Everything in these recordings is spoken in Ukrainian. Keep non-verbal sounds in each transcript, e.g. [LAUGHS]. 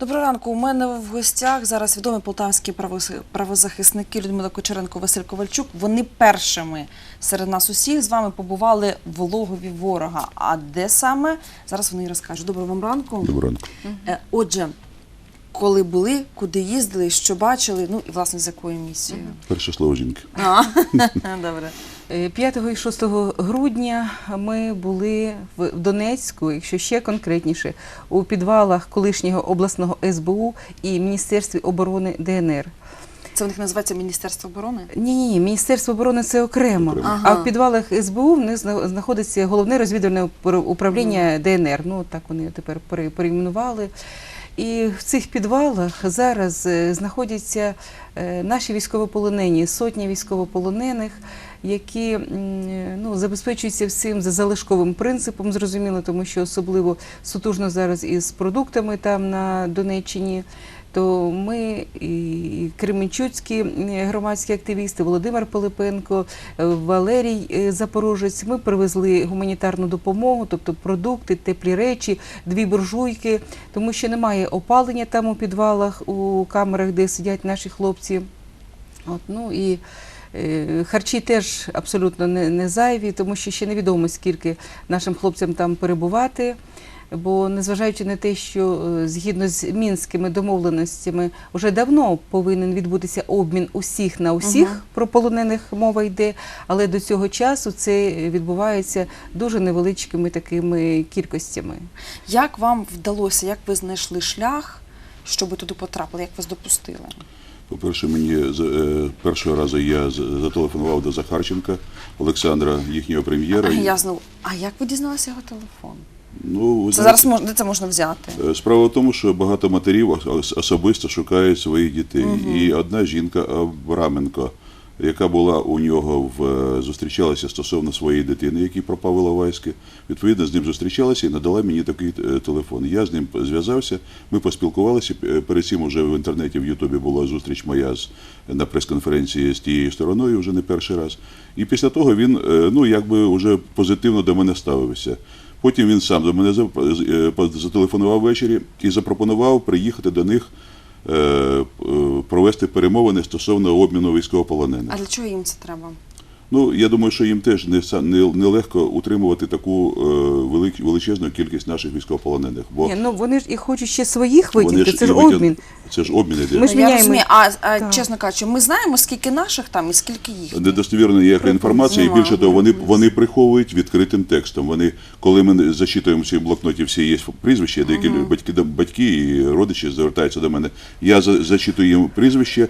Доброго ранку. У мене в гостях зараз відомі полтавські правозахисники Людмила Кочеренко, Василь Ковальчук. Вони першими серед нас усіх з вами побували в логові ворога. А де саме зараз вони і розкажуть. Доброго вам ранку. Доброго ранку. Е, Отже, коли були, куди їздили, що бачили, ну і власне з якою місією. Перше слово жінки. А, [LAUGHS] Добре. Е, 5 і 6 грудня ми були в Донецьку, якщо ще конкретніше, у підвалах колишнього обласного СБУ і Міністерстві оборони ДНР. Це у них називається Міністерство оборони. Ні, ні, ні, Міністерство оборони це окремо. Ага. А в підвалах СБУ в них зна- знаходиться головне розвідувальне упр- управління ДНР. Ну так вони тепер пере- перейменували. І в цих підвалах зараз е, знаходяться е, наші військовополонені, сотні військовополонених, які е, ну, забезпечуються всім за залишковим принципом, зрозуміло, тому що особливо сутужно зараз із продуктами там на Донеччині. То ми і Кременчуцькі е, громадські активісти, Володимир Пилипенко, е, Валерій е, Запорожець. Ми привезли гуманітарну допомогу, тобто продукти, теплі речі, дві буржуйки, тому що немає опалення там у підвалах, у камерах, де сидять наші хлопці. От, ну і харчі теж абсолютно не зайві, тому що ще невідомо, скільки нашим хлопцям там перебувати. Бо незважаючи на те, що е, згідно з мінськими домовленостями вже давно повинен відбутися обмін усіх на усіх Мгм. про полонених мова йде, але до цього часу це відбувається дуже невеличкими такими кількостями. Як вам вдалося, як ви знайшли шлях, щоб ви туди потрапили, як вас допустили? По-перше, мені з- е, першого разу я з- зателефонував до Захарченка Олександра, їхнього прем'єра. А, І, я знову. А як ви дізналися його телефон? Ну, ви Це знаєте, зараз мож, де це можна взяти? е, Справа в тому, що багато матерів ос- особисто шукають своїх дітей. І одна жінка Абраменко, яка була у нього в е, зустрічалася стосовно своєї дитини, який пропав в Іловайську, відповідно з ним зустрічалася і надала мені такий е, телефон. Я з ним зв'язався, ми поспілкувалися. Е, Перед цим вже в інтернеті в Ютубі була зустріч моя з на прес-конференції з тією стороною, вже не перший раз. І після того він е, ну якби вже позитивно до мене ставився. Потім він сам до мене е, зателефонував ввечері і запропонував приїхати до них е, е, провести перемовини стосовно обміну військовополонених. А для чого їм це треба? Ну я думаю, що їм теж не са- не, нелегко утримувати таку е, велик, величезну кількість наших військовополонених, бо Ні, ну вони ж і хочуть ще своїх витягти, це ж обмін. Це ж обмін іде. Ми ж Ну, я розумію, а, а чесно кажучи, ми знаємо, скільки наших там і скільки їх. Недостовірна ніяка інформація, і більше того, вони, вони приховують відкритим текстом. Вони, коли ми зачитуємо в цій блокноті, всі є прізвища, деякі батьки, батьки і родичі звертаються до мене. Я за- зачитую їм прізвище.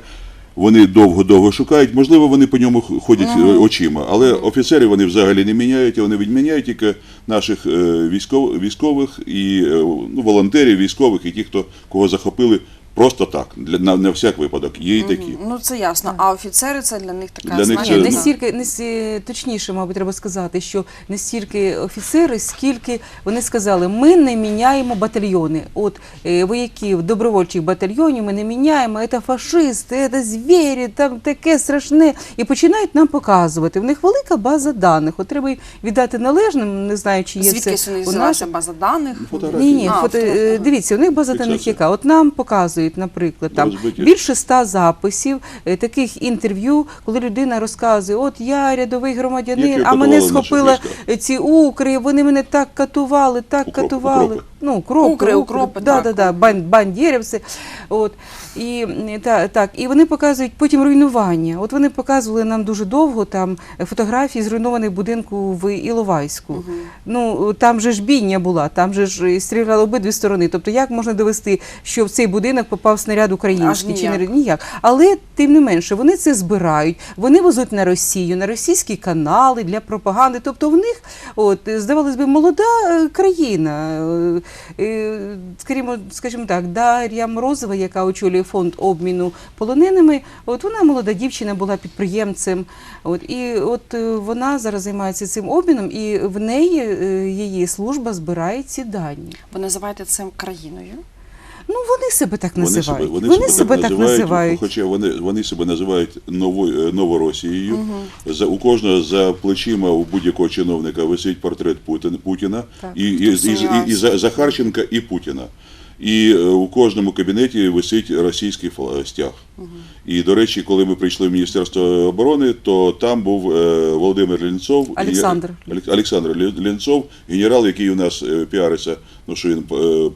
Вони довго-довго шукають. Можливо, вони по ньому ходять ага. очима, але офіцерів вони взагалі не міняють. Вони відміняють тільки наших військових, військов, військових і е, ну, волонтерів, військових і ті, хто кого захопили просто так, для на, на всяк випадок. Є і такі. Ну це ясно. А офіцери це для них така Для них знання. це- не стільки не сі- точніше, мабуть, треба сказати, що не стільки офіцери, скільки вони сказали, ми не міняємо батальйони. От е, вояків добровольчих батальйонів ми не міняємо, це фашисти, це звірі, там таке страшне. І починають нам показувати. В них велика база даних. От треба їм віддати належним, не знаю, чи є Звідки це у нас. взялася база даних? Фотографії. Ні, ні, А, фото, е, дивіться, у них база даних Фіксація. яка. От нам показують, наприклад, там Розбиті. більше ста записів, е, таких інтерв'ю, коли людина розказує, от я рядовий громадянин, Які а мене наші схопили війська. е, ці укри, вони мене так катували, так Укроп, катували. укропи. Ну, укропи, Укри, укропи, да, так. да, да, бан, бандєрівці. От. І, та, так, і вони показують потім руйнування. От вони показували нам дуже довго там е, фотографії зруйнованих будинку в Іловайську. Ну там же ж бійня була, там же ж стріляли обидві сторони. Тобто, як можна довести, що в цей будинок попав снаряд український Аж чи не ніяк. ніяк. Але тим не менше, вони це збирають, вони везуть на Росію, на російські канали для пропаганди. Тобто, в них, от здавалось би, молода е, країна. Скажімо, скажімо так, Дар'я Морозова, яка очолює фонд обміну полоненими, от вона молода дівчина була підприємцем. От і от е, вона зараз займається цим обміном, і в неї е, її служба збирає ці дані. Ви називаєте цим країною? Ну вони себе так називають. Вони, Вони себе так називають. Хоча вони, вони себе називають новою, Новоросією. За, у кожного за плечима у будь-якого чиновника висить портрет Путін, Путіна Так. і, і, і, і, і, і За- Захарченка і Путіна. І е, у кожному кабінеті висить російський фла- стяг. І, до речі, коли ми прийшли в Міністерство оборони, то там був е, Володимир Лінцов. Олександр. Олександр Лінцов, генерал, який у нас е, піариться, ну що він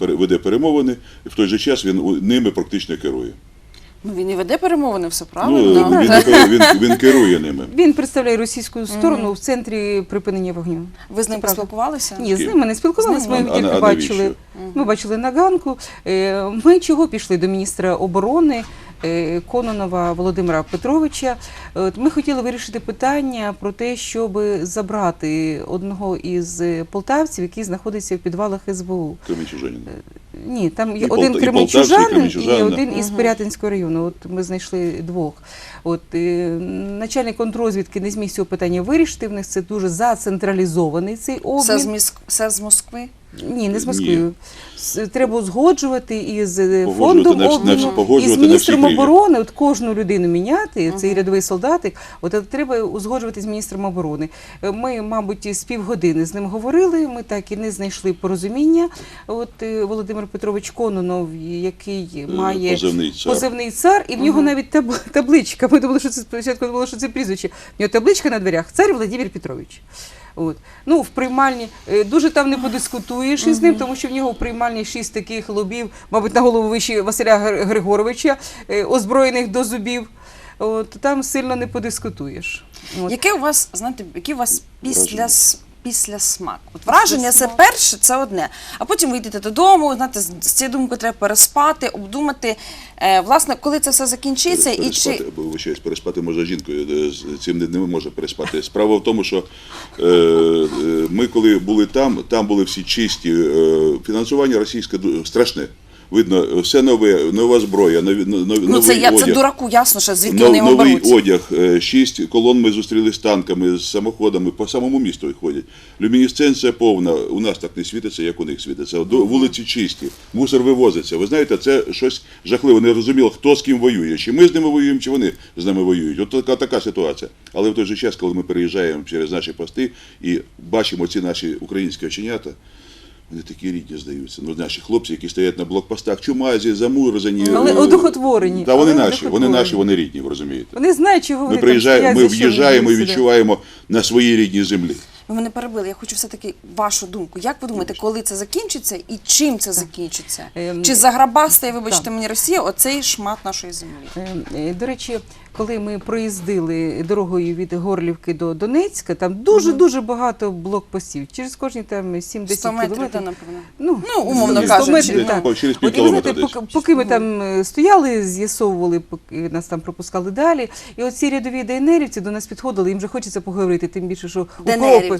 е, веде перемовини, в той же час він ними практично керує. Ну він і веде перемовини, все Ну, правильно. він, він, він керує ними. Він представляє російську сторону в центрі припинення вогню. Ви з ним поспілкувалися? Ні, з ними не спілкувалися. Ми? А- а- тільки а бачили. Ми бачили на ганку. Е, Ми чого пішли до міністра оборони е, Кононова Володимира Петровича. От Ми хотіли вирішити питання про те, щоб забрати одного із е, полтавців, який знаходиться в підвалах СБУ. Кременчужанин. Ні, там є І один Полта- і і кременчужанин, да. один із Пирятинського району. От ми знайшли двох. От е, начальник контррозвідки не зміг цього питання вирішити. В них це дуже зацентралізований цей обмін. Все з, Міск... все з Москви? Ні, не з Москвою. Треба узгоджувати із фондом обміну, із міністром оборони. От кожну людину міняти, цей рядовий солдатик. От це треба узгоджувати з міністром оборони. Е, Ми, мабуть, з півгодини з ним говорили. Ми так і не знайшли порозуміння. От е, Володимир Петрович Кононов, який має позивний цар. позивний цар, і в нього навіть таб- табличка. Ми думали, що це спочатку думали, що це прізвище. В нього табличка на дверях. Цар Володимир Петрович. От. Ну, в приймальні е, дуже там не подискутуєш із ним, тому що в нього в приймальні шість таких лобів, мабуть, на голову вище Василя Григоровича, е, озброєних до зубів. От, там сильно не подискутуєш. От. Яке у вас, знаєте, який у вас після, після смак? От враження це перше, це одне. А потім ви йдете додому, знаєте, з з цією думкою треба переспати, обдумати, е, власне, коли це все закінчиться і чи. переспати, бо вибачаюсь, переспати може жінкою, е, з цим не, не може переспати. Справа в тому, що е, е, ми, коли були там, там були всі чисті. Е, фінансування російське ду- страшне. Видно, все нове, нова зброя, нові, нові, Ну, це, новий я, це дураку ясно, що звідки Нов- вони його новий беруть. одяг, е, шість колон ми зустріли з танками, з самоходами, по самому місту ходять. Люмінесценція повна, у нас так не світиться, як у них світиться. До- Вулиці чисті, мусор вивозиться. Ви знаєте, це щось жахливе. Не розуміло, хто з ким воює. Чи ми з ними воюємо, чи вони з нами воюють. От така, така ситуація. Але в той же час, коли ми переїжджаємо через наші пости і бачимо ці наші українські оченята, вони такі рідні здаються. Ну, наші хлопці, які стоять на блокпостах, чумазі, замурзані. Але е, одухотворені. Та вони Але наші, вони наші, вони рідні, ви розумієте. Вони знають, чого вони Ми приїжджаємо, ми в'їжджаємо і відчуваємо на своїй рідній землі. Ви мене перебили. Я хочу все-таки вашу думку. Як ви думаєте, коли це закінчиться і чим це закінчиться? Ем, Чи заграбастає, вибачте мені, Росія, оцей шмат нашої землі? Е, е, До речі, коли ми проїздили дорогою від Горлівки до Донецька, там дуже дуже багато блокпостів. Через кожні там 7-10 100 метрів, кілометрів. напевно. Ну, Ну, умовно 100 кажучи, метрів, так. Через знаєте, поки, поки ми там е, стояли, з'ясовували, поки нас там пропускали далі. І от ці рядові ДНРівці до нас підходили, їм вже хочеться поговорити, тим більше, що ДНРівці. укропи,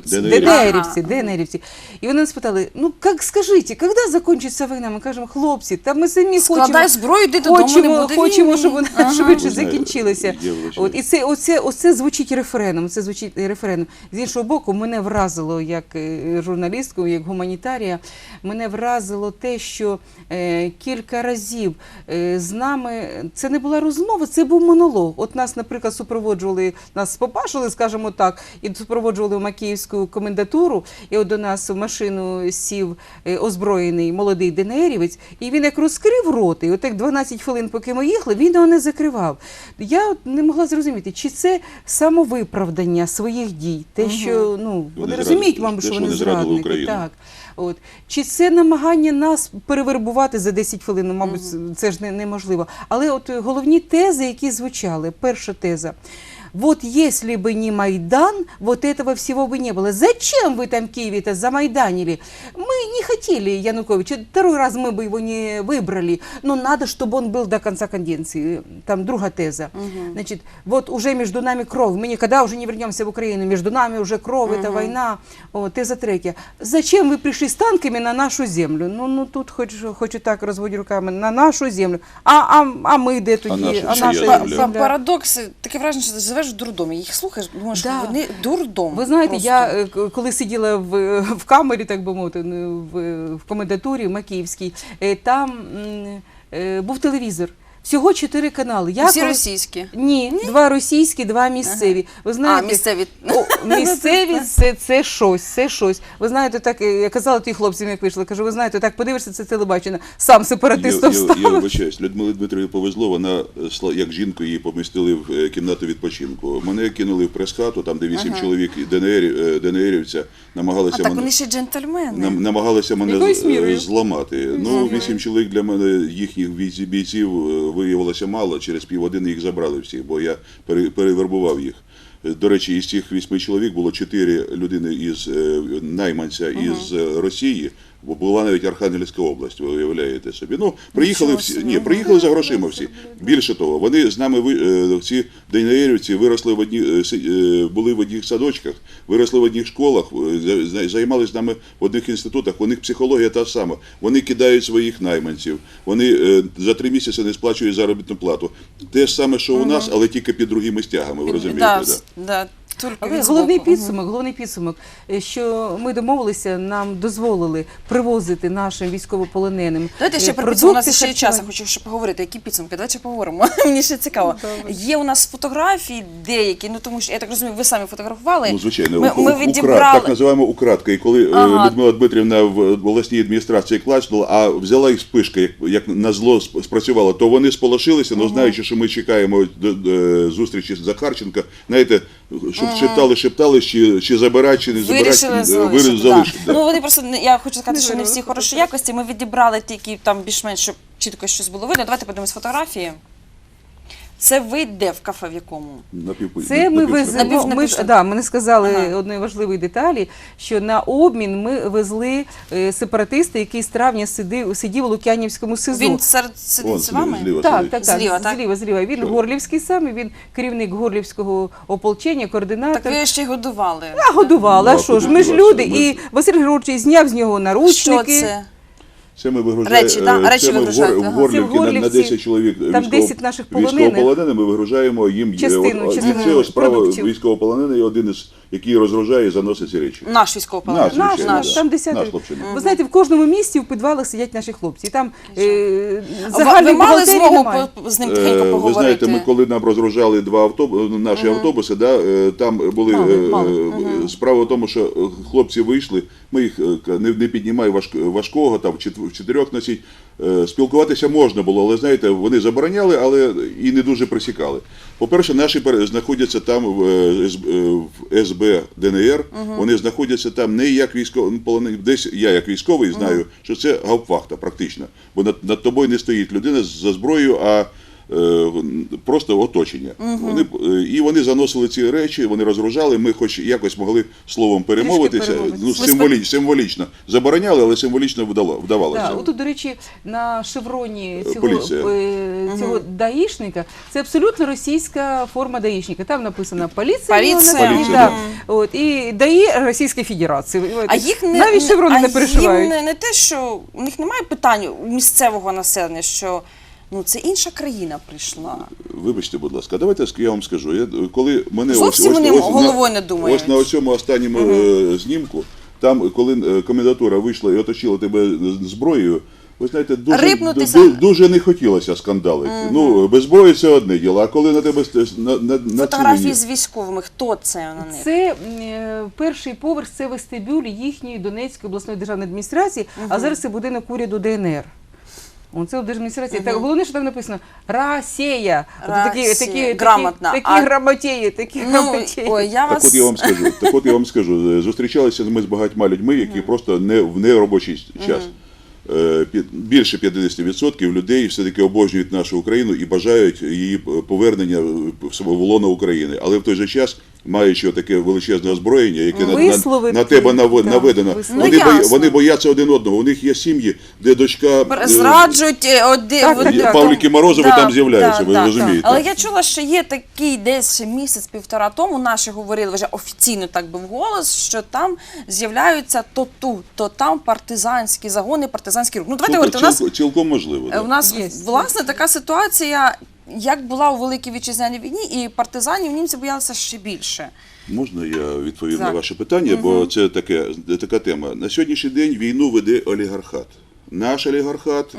Ага. ДНРівці. І вони нас спитали, ну як скажіть, коли закінчиться війна? Ми кажемо, хлопці, та ми самі Складай хочемо. зброю, йди додому, Хочемо, не буде хочемо, щоб вона Ага. швидше закінчилася. От і це оце, оце звучить рефреном. Це звучить рефреном. З іншого боку, мене вразило як е, журналістку, як гуманітарія. Мене вразило те, що е, кілька разів е, з нами це не була розмова, це був монолог. От нас, наприклад, супроводжували, нас попашили, скажімо так, і супроводжували в Макіївську комендатуру. І от до нас в машину сів е, озброєний молодий ДНРівець, і він як розкрив рот, і отак 12 хвилин, поки ми їхали, він його не закривав. Я от не могла зрозуміти, чи це самовиправдання своїх дій, те, що ну вони, розуміють, мабуть, що вони зрадники. Так. От. Чи це намагання нас перевербувати за 10 хвилин? Ну, мабуть, це ж не, неможливо. Але от е, головні тези, які звучали. Перша теза Вот если бы не Майдан, вот этого всего бы не было. Зачем вы там Киеве-то замайданили? Мы не хотели Януковича. Второй раз мы бы его не выбрали. Но надо, чтобы он был до конца каденции. Там другая теза. Значит, вот уже между нами кровь. Мы никогда уже не вернемся в Украину. Между нами уже кровь, это война. О, теза третья. Зачем вы пришли с танками на нашу землю? Ну, ну тут хоч, хоч і так розводю руками. На нашу землю. А, а, а ми де тоді? наша а чия наша земля? Па- земля. па- Парадокс, таке враження, що живеш в дурдомі. Їх слухаєш, думаєш, Да. вони дурдом. Ви знаєте, просто. я е, к- коли сиділа в, в камері, так би мовити, ну, в, в комендатурі Макіївській, е, там м, е, був телевізор. Всього чотири канали. Я Всі коли- російські. Ні, два російські, два місцеві. Ви знаєте, А, місцеві. О, [LAUGHS] місцеві це, це щось, це щось. Ви знаєте, так е, я казала ті хлопцям, як вийшли, кажу, ви знаєте, так подивишся це телебачення, сам сепаратистом Я, я, я вибачаюсь, Людмилі Дмитрівні повезло, вона сла- як жінку її помістили в е, кімнату відпочинку. Мене кинули в прес-хату, там де вісім чоловік ДНР, е, ДНРівця А намагалися так мене. вони ще джентльмени. Нам, намагалися мене Якоюсь з- мірою. е, зламати. Ну, вісім чоловік для мене, їхніх бійців, бійців е, виявилося мало. Через півгодини їх забрали всіх, бо я пере- перевербував їх. Е, До речі, із цих вісьми чоловік було чотири людини із е, найманця із е, Росії, бо була навіть Архангельська область, ви уявляєте собі. Ну, приїхали всі. Ні, приїхали за грошима всі. Більше того, вони з нами е, ці ДНРівці виросли в одні, е, е, були в одних садочках, виросли в одних школах, за- за- займалися з нами в одних інститутах. У них психологія та сама. Вони кидають своїх найманців. Вони за три місяці не сплачують заробітну плату. Те ж саме, що у нас, але тільки під другими стягами. Ви розумієте? Да, Але головний підсумок, головний підсумок, е, що ми домовилися, нам дозволили привозити нашим військовополоненим. Давайте ще е, про підсумок. У нас ще є час, я хочу ще поговорити. Які підсумки? Давайте ще поговоримо. [LAUGHS] Мені ще цікаво. Є у нас фотографії деякі, ну тому що я так розумію, ви самі фотографували. Ну, звичайно, ми, ми відібрали. так називаємо украдка. І коли е, Ага. Людмила Дмитрівна в обласній адміністрації клацнула, а взяла їх спишка, як, як на зло сп- спрацювала, то вони сполошилися, але знаючи, що ми чекаємо зустрічі з Захарченка, знаєте, щоб шептали, шептали, чи, чи забирати, чи не забирати, Вирішили е, залишити. да. да. Ну вони просто не- я хочу сказати, Не що не всі хороші якості. Ми відібрали тільки там більш-менш, щоб чітко щось було видно. Давайте подивимось фотографії. Це ви де в кафе в якому? Напів- Це ми напів- веземо. Ми, напів- да, ми не сказали Ага. одної важливої деталі, що на обмін ми везли е, сепаратиста, який з травня сидів, сидів у Лук'янівському СИЗО. Він серед сидить з зліва, вами? зліва Так, сидить. так, так, Зліва, зліва, так? зліва, Він Що? горлівський сам, він керівник горлівського ополчення, координатор. Так ви ще й годували. А годували, Ну, а що ж? Ми ж годували, люди. ми- І Василь Григорович зняв з нього Що наручники. це? Це ми вигружаємо. Речі, да? е, Речі це ми в, ага. Горлівці Це в на, на Горлівці. 10 чоловік Там військово- 10 наших полонених. військовополонених ми вигружаємо їм Частину, е, от- частину цього справа продуктів. військовополонений один із який розгружає і заносить ці речі. Наш військовополонений. Наш, Наш, звичайно, наш, да. там десяток. Наш хлопчина. Ви знаєте, в кожному місті в підвалах сидять наші хлопці. І там е, ви- загальної мали бухгалтерії змогу немає. по- з ним Е, тихенько поговорити? Ви знаєте, ми коли нам розгружали два автобуси, наші автобуси, да, е, там були Мали, е, мали. е, справа в тому, що е, хлопці вийшли, ми їх е, не, не піднімай важк- важкого, там чет- в чотирьох носіть. Е, Спілкуватися можна було, але знаєте, вони забороняли, але і не дуже присікали. По-перше, наші знаходяться там в, е, е, СБ ДНР. Вони знаходяться там не як військові. Десь я як військовий знаю, що це гауптвахта практично. Бо над, над тобою не стоїть людина за зброєю, а просто оточення. Вони, е, і вони заносили ці речі, вони розгружали. Ми хоч якось могли словом перемовитися. Ну, Ви символі, символічно. Забороняли, але символічно вдало- вдавалося. Да, отут, до речі, на шевроні цього, Поліція. е, цього даїшника це абсолютно російська форма даїшника. Там написано поліція. Поліція. вона- Поліція, да. да. От, і даї Російської Федерації. А їх не навіть шеврони а не перешивають. Їм не, не те, що у них немає питань у місцевого населення, що ну це інша країна прийшла. Вибачте, будь ласка, давайте я вам скажу. Я, коли мене Зовсім вони головою не думають. Ось на цьому останньому е, знімку, там, коли е, комендатура вийшла і оточила тебе зброєю, ви знаєте, дуже, Рипнутися. ду- дуже не хотілося скандалити. Ну, без зброї це одне діло, а коли на тебе на, на, на Фотографії з військовими, хто це на них? Це е, перший поверх, це вестибюль їхньої Донецької обласної державної адміністрації, а зараз це будинок уряду ДНР. Це держадміністрація. Так, головне, що там написано Росія. От Такі, Росія. такі, такі, А- такі грамотеї, такі Ну, грамотеї. ой, я Так от я вам скажу, так от я вам скажу, е, зустрічалися ми з багатьма людьми, які просто не в неробочий час. Е, пі- Більше 50% людей все-таки обожнюють нашу Україну і бажають її повернення в своє лоно України. Але в той же час, маючи таке величезне озброєння, яке на, на, на тебе да, наведено, висловити. вони, Ну, бої- вони бояться один одного. У них є сім'ї, де дочка е, зраджують е, так. Павліки Морозови там з'являються, ви розумієте. Але я чула, що є такий десь місяць-півтора тому, наші говорили вже офіційно так би вголос, що там з'являються то тут, то там партизанські загони, партизанські рух. Ну давайте говорити, у нас Цілком- цілком можливо. Е, да. У нас Є. власне така ситуація, як була у Великій Вітчизняній війні, і партизанів німці боялися ще більше. Можна я відповім на ваше питання, бо це таке, така тема. На сьогоднішній день війну веде олігархат. наш олігархат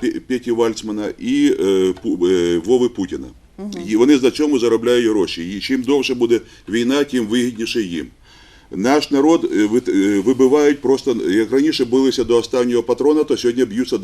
Пе- Петі Вальцмана і е, е, Вови Путіна. І вони на цьому заробляють гроші. І чим довше буде війна, тим вигідніше їм. Наш народ вибивають просто, як раніше билися до останнього патрона, то сьогодні б'ються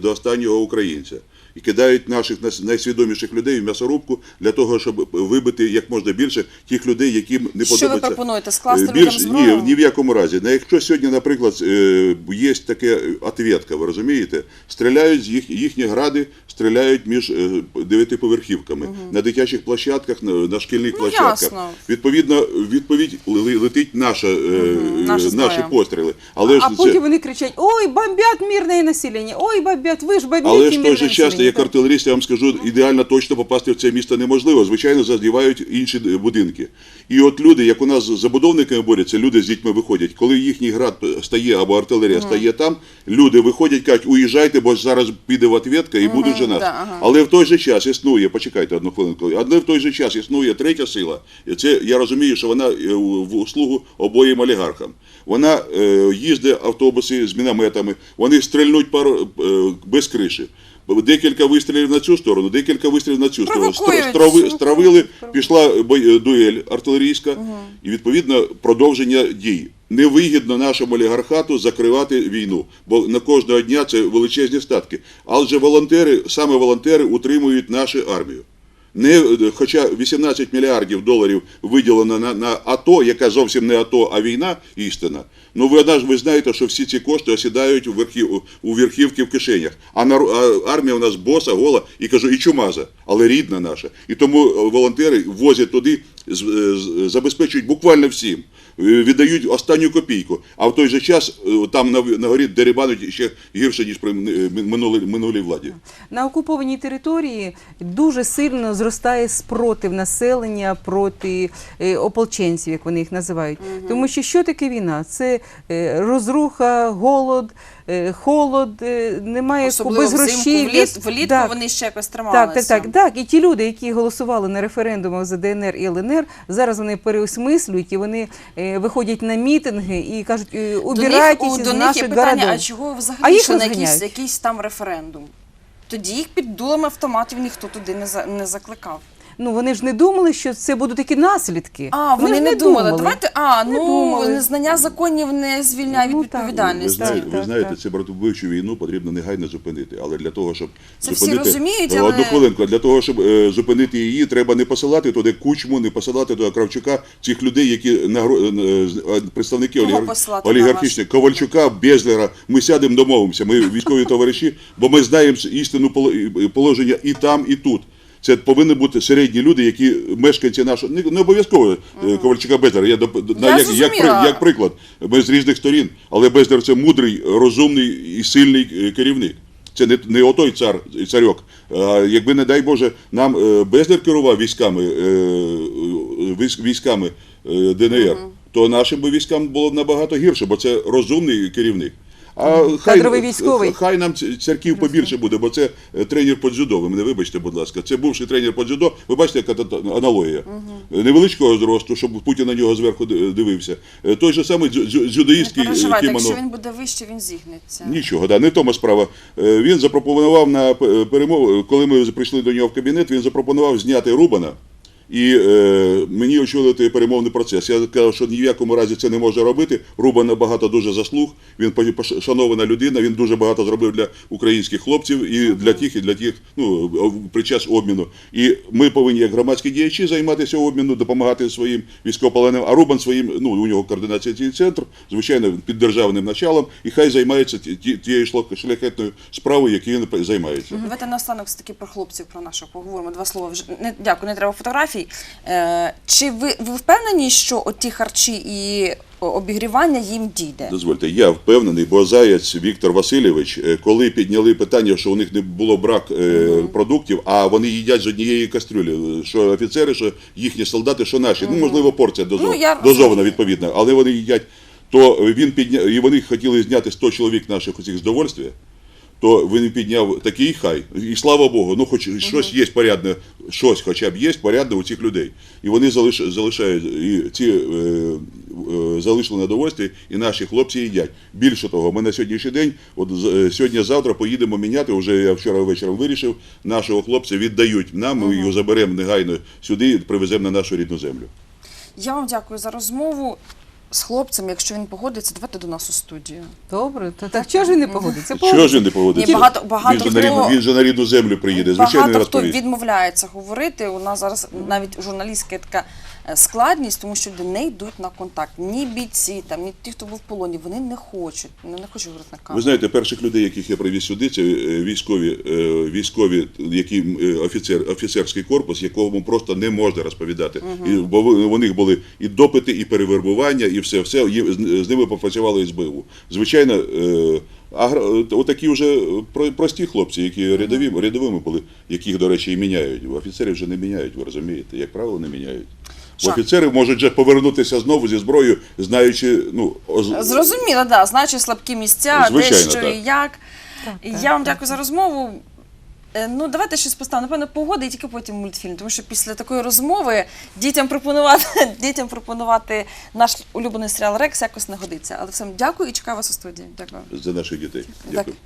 до останнього українця. І кидають наших нас- найсвідоміших людей в м'ясорубку для того, щоб вибити як можна більше тих людей, яким не Що ви пропонуєте? Скласти Е, людям зброю? Ні, ні в якому разі. Якщо сьогодні, наприклад, е, є таке ответка, ви розумієте, стріляють з їх, їхні гради, стріляють між е, дев'ятиповерхівками на дитячих площадках, на, на шкільних Ну, площадках. ясно. Відповідно, відповідь летить наша, е, е, зброя. наші постріли. Але а ж потім це, вони кричать: ой, бомбять мирне населення, ой, бомбять, ви ж бомбите але ж той же час, населення». Як Так. артилеріст, я вам скажу, ідеально точно попасти в це місто неможливо. Звичайно, задівають інші будинки. І от люди, як у нас з забудовниками борються, люди з дітьми виходять. Коли їхній град стає або артилерія стає там, люди виходять, кажуть, уїжджайте, бо зараз піде в ответка і будуть же нас. Але в той же час існує, почекайте одну хвилинку, але в той же час існує третя сила. Це я розумію, що вона е, в услугу обоїм олігархам. Вона е, їздить автобуси з мінометами, вони стрільнуть пару е, без криші. Декілька вистрілів на цю сторону, декілька вистрілів на цю сторону. Страви- Стравили, пішла бой- дуель артилерійська, і відповідно продовження дій. Невигідно нашому олігархату закривати війну, бо на кожного дня це величезні статки. Але волонтери, саме волонтери утримують нашу армію. Не, хоча 18 мільярдів доларів виділено на, на АТО, яка зовсім не АТО, а війна істина. Ну ви, одна ж- ви знаєте, що всі ці кошти осідають у, верхів, у верхівки в кишенях. А, нар, а армія у нас боса, гола і кажу, і чумаза, але рідна наша. І тому е, волонтери возять туди, з- е, забезпечують буквально всім. Е, Віддають останню копійку, а в той же час е, там на, на горі дерибануть ще гірше, ніж при е, минулій, минулій владі. На окупованій території дуже сильно зростає спротив населення проти ополченців, як вони їх називають. Тому що що таке війна? Це розруха, голод, холод, е, немає Особливо без взимку, грошей. вліт, влітку Так. вони ще якось Так, трималися. так, так, так. І ті люди, які голосували на референдумах за ДНР і ЛНР, зараз вони переосмислюють і вони е, виходять на мітинги і кажуть, е, До них, убирайтесь у- із до них є наших питання, городов. а чого ви взагалі А їх йшли на якийсь, розганяють. якийсь там референдум? Тоді їх під дулами автоматів ніхто туди не, за, не закликав. Ну вони ж не думали, що це будуть такі наслідки. А, вони, ж не думали. Давайте, а, Не ну, думали. незнання законів не звільняє від Ну, так. Ви відповідальності. знаєте, так, ви знаєте, так. це братовбивчу війну потрібно негайно зупинити. Але для того, щоб Це всі зупинити розуміють, Е, але- одну хвилинку, для того, щоб е, зупинити її, треба не посилати туди кучму, не посилати туди Кравчука, цих людей, які нагро- е, е, представники Кого олігар... послати, олігархічних Ковальчука, Безлера. Ми сядемо, домовимося. Ми військові товариші, бо ми знаємо істину поло- положення і там, і тут. Це повинні бути середні люди, які мешканці нашого не, не обов'язково е, Ковальчука Безлера. Я, на- Я як, як, як приклад. Ми з різних сторін, але Безлер це мудрий, розумний і сильний е, керівник. Це не, не отой цар, царьок. А якби, не дай Боже, нам е, Безлер керував військами, військ- військами ДНР, то нашим би військам було б набагато гірше, бо це розумний керівник. А хай, Кадровий військовий. хай нам церків побільше буде, бо це е, тренер по дзюдо. Ви мене вибачте, будь ласка. Це бувший тренер по дзюдо. Ви бачите, яка аналогія. Невеличкого зросту, щоб Путін на нього зверху дивився. Е, Той же самий дзю- дзю- дзюдоїстський кімоно. якщо він буде вище, він зігнеться. Нічого, да, не в тому справа. Він запропонував на перемову, коли ми прийшли до нього в кабінет, він запропонував зняти Рубана і е, мені очолити перемовний процес. Я сказав, що ні в якому разі це не може робити. Рубан набагато дуже заслуг. Він по- пош- шанована людина. Він дуже багато зробив для українських хлопців і для тих, і для тих, ну під час обміну. І ми повинні, як громадські діячі, займатися обміну, допомагати своїм військовополоненим. А Рубан своїм, ну у нього координаційний центр, звичайно, під державним началом, і хай займається ті- ті- тією шляхетною справою, якою він займається. Давайте наостанок все-таки про хлопців, про наших поговоримо. Два слова. Вже не дякую, не треба фотографій. Е, чи ви, ви впевнені, що оті харчі і обігрівання їм дійде? Дозвольте, я впевнений, бо Заяць Віктор Васильович, е, коли підняли питання, що у них не було брак е, продуктів, а вони їдять з однієї кастрюлі, що офіцери, що їхні солдати, що наші. Ну, можливо, порція дозов... Ну, я дозована розумію. відповідно, але вони їдять. То він підня... і вони хотіли зняти 100 чоловік наших усіх з то він підняв такий хай, і слава Богу, ну хоч щось є порядне, щось хоча б є порядне у цих людей. І вони залиш, залишають, і ці е, е, залишили на довольстві, і наші хлопці їдять. Більше того, ми на сьогоднішній день, от е, сьогодні-завтра поїдемо міняти, вже я вчора вечором вирішив, нашого хлопця віддають нам, ми його заберемо негайно сюди і привеземо на нашу рідну землю. Я вам дякую за розмову з хлопцем. Якщо він погодиться, давайте до нас у студію. Добре, то так чого ж він не погодиться? Що ж він не погодиться? Ні, багато- багато він, же на рідну, він же на рідну землю приїде, звичайно, Багато хто розповість. відмовляється говорити. У нас зараз навіть журналістська така складність, тому що люди не йдуть на контакт. Ні бійці, там, ні ті, хто був в полоні, вони не хочуть. Вони не хочуть говорити на камеру. Ви знаєте, перших людей, яких я привіз сюди, це е, військові, е, військові, які е, офіцер, офіцерський корпус, якому просто не можна розповідати. І, бо у них були і допити, і перевербування, і все, все. Є- з- ними попрацювали СБУ. Звичайно, а отакі вже про- прості хлопці, які рядові, рядовими були, яких, до речі, і міняють. Офіцерів вже не міняють, ви розумієте, як правило, не міняють. Бо офіцери можуть вже повернутися знову зі зброєю, знаючи, ну, оз- Зрозуміло, да, знаючи слабкі місця, Звичайно, де що так. і як. Так, Я вам так, дякую за розмову. Е, Ну, давайте щось поставимо. Напевно, погода і тільки потім мультфільм. Тому що після такої розмови дітям пропонувати, [LAUGHS] дітям пропонувати наш улюблений серіал Рекс якось не годиться. Але всім дякую і чекаю вас у студії. Дякую. за наших дітей. Так. Дякую.